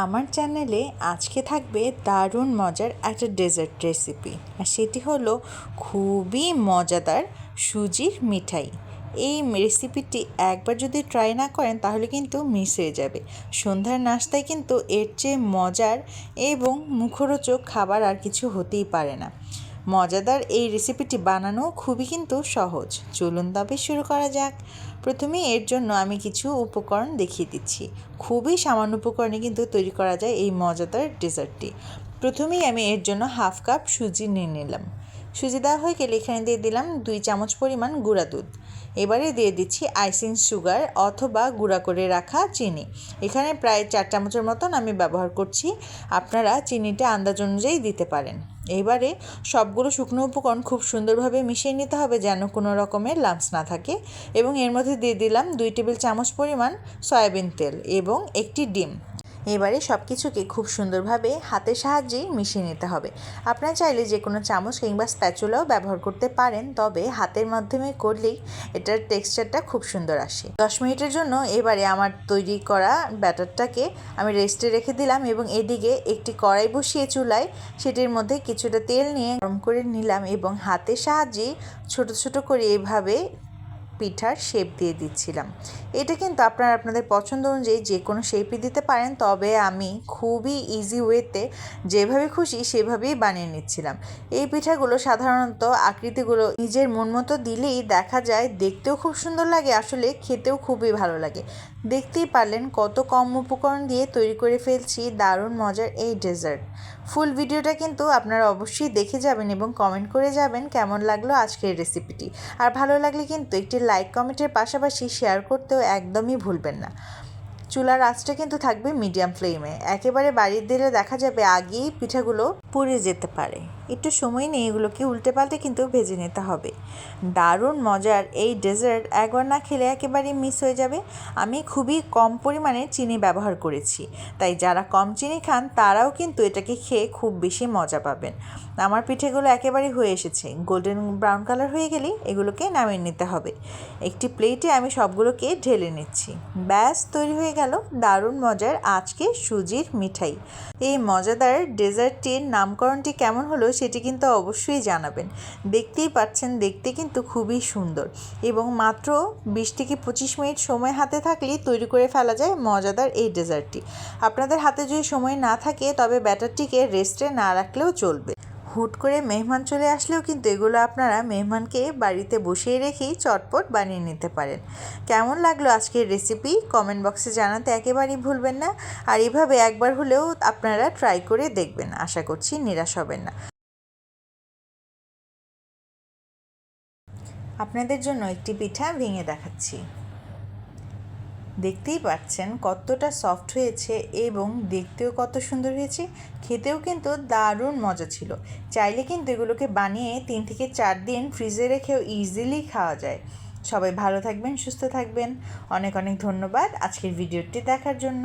আমার চ্যানেলে আজকে থাকবে দারুণ মজার একটা ডেজার্ট রেসিপি। আর সেটি হলো খুবই মজাদার সুজির মিঠাই। এই রেসিপিটি একবার যদি ট্রাই না করেন তাহলে কিন্তু মিস হয়ে যাবে। সন্ধ্যার নাস্তায় কিন্তু এর চেয়ে মজার এবং মুখরোচক খাবার আর কিছু হতেই পারে না। মজাদার এই রেসিপিটি বানানো খুবই কিন্তু সহজ। চলুন তবে শুরু করা যাক। প্রথমে এর জন্য আমি কিছু উপকরণ দেখিয়ে দিচ্ছি। খুবই সামান্য উপকরণে কিন্তু তৈরি করা যায় এই মজাদার ডেজার্টটি প্রথমেই আমি এর জন্য হাফ কাপ সুজি নিয়ে নিলাম। সুজি দেওয়া হয়ে গেলে এখানে দিয়ে দিলাম দুই চামচ পরিমাণ গুঁড়া দুধ। এবারে দিয়ে দিচ্ছি আইসিং সুগার অথবা গুঁড়া করে রাখা চিনি। এখানে প্রায় চার চামচের মতন আমি ব্যবহার করছি। আপনারা চিনিটা আন্দাজ অনুযায়ী দিতে পারেন। এবারে সবগুলো শুকনো উপকরণ খুব সুন্দরভাবে মিশিয়ে নিতে হবে যেন কোনো রকমের লাম্পস না থাকে এবং এর মধ্যে দিয়ে দিলাম দুই টেবিল চামচ পরিমাণ সয়াবিন তেল এবং একটি ডিম। এবারে সব কিছুকে খুব সুন্দরভাবে হাতের সাহায্যেই মিশিয়ে নিতে হবে। আপনারা চাইলে যে কোনো চামচ কিংবা স্প্যাচুলাও ব্যবহার করতে পারেন, তবে হাতের মাধ্যমে করলেই এটার টেক্সচারটা খুব সুন্দর আসে। দশ মিনিটের জন্য এবারে আমার তৈরি করা ব্যাটারটাকে আমি রেস্টে রেখে দিলাম এবং এদিকে একটি কড়াই বসিয়ে চুলায় সেটির মধ্যে কিছুটা তেল নিয়ে গরম করে নিলাম এবং হাতের সাহায্যেই ছোট ছোট করে এভাবে পিঠার শেপ দিয়ে দিচ্ছিলাম। এটা কিন্তু আপনারা আপনাদের পছন্দ অনুযায়ী যে কোনো শেপই দিতে পারেন, তবে আমি খুবই ইজি ওয়েতে যেভাবে খুশি সেভাবেই বানিয়ে নিচ্ছিলাম। এই পিঠাগুলো সাধারণত আকৃতিগুলো নিজের মন মতো দিলেই দেখা যায়, দেখতেও খুব সুন্দর লাগে, আসলে খেতেও খুবই ভালো লাগে। দেখতেই পারলেন কত কম উপকরণ দিয়ে তৈরি করে ফেলছি, দারুণ মজার এই ডেজার্ট। ফুল ভিডিওটা কিন্তু আপনারা অবশ্যই দেখে যাবেন এবং কমেন্ট করে যাবেন কেমন লাগল আজকের রেসিপিটি। আর ভালো লাগলে কিন্তু একটি লাইক, কমেন্টের পাশাপাশি শেয়ার করতেও একদমই ভুলবেন না। চুলার আঁচটা কিন্তু থাকবে মিডিয়াম ফ্লেমে। একেবারে বাড়ির দিলে দেখা যাবে আগেই পিঠাগুলো পুড়ে যেতে পারে। একটু সময় নিয়ে এগুলোকে উল্টে পাল্টে কিন্তু ভেজে নিতে হবে। দারুণ মজার এই ডেজার্ট একবার না খেলে একেবারেই মিস হয়ে যাবে। আমি খুবই কম পরিমাণে চিনি ব্যবহার করেছি, তাই যারা কম চিনি খান তারাও কিন্তু এটাকে খেয়ে খুব বেশি মজা পাবেন। আমার পিঠেগুলো একেবারে হয়ে এসেছে, গোল্ডেন ব্রাউন কালার হয়ে গেলেই এগুলোকে নামিয়ে নিতে হবে। একটি প্লেটে আমি সবগুলোকে ঢেলে নিচ্ছি। ব্যাস, তৈরি হয়ে গেল দারুণ মজার আজকে সুজির মিঠাই। এই মজাদার ডেজার্টটির নামকরণটি কেমন হলো সেটি কিন্তু অবশ্যই জানাবেন। দেখতেই পাচ্ছেন, দেখতে কিন্তু খুবই সুন্দর এবং মাত্র বিশ থেকে পঁচিশ মিনিট সময় হাতে থাকলেই তৈরি করে ফেলা যায় মজাদার এই ডেজার্টটি। আপনাদের হাতে যদি সময় না থাকে, তবে ব্যাটারটিকে রেস্টে না রাখলেও চলবে। হুট করে মেহমান চলে আসলেও কিন্তু এগুলো আপনারা মেহমানকে বাড়িতে বসিয়ে রেখেই চটপট বানিয়ে নিতে পারেন। কেমন লাগল আজকের রেসিপি কমেন্ট বক্সে জানাতে একেবারেই ভুলবেন না। আর এভাবে একবার হলেও আপনারা ট্রাই করে দেখবেন। আশা করছি নিরাশ হবেন না। আপনাদের জন্য একটি পিঠা ভেঙে দেখাচ্ছি। দেখতেই পাচ্ছেন কতটা সফট হয়েছে এবং দেখতেও কত সুন্দর হয়েছে। খেতেও কিন্তু দারুণ মজা ছিল। চাইলে কিন্তু এগুলোকে বানিয়ে তিন থেকে চার দিন ফ্রিজে রেখেও ইজিলি খাওয়া যায়। সবাই ভালো থাকবেন, সুস্থ থাকবেন। অনেক অনেক ধন্যবাদ আজকের ভিডিওটি দেখার জন্য।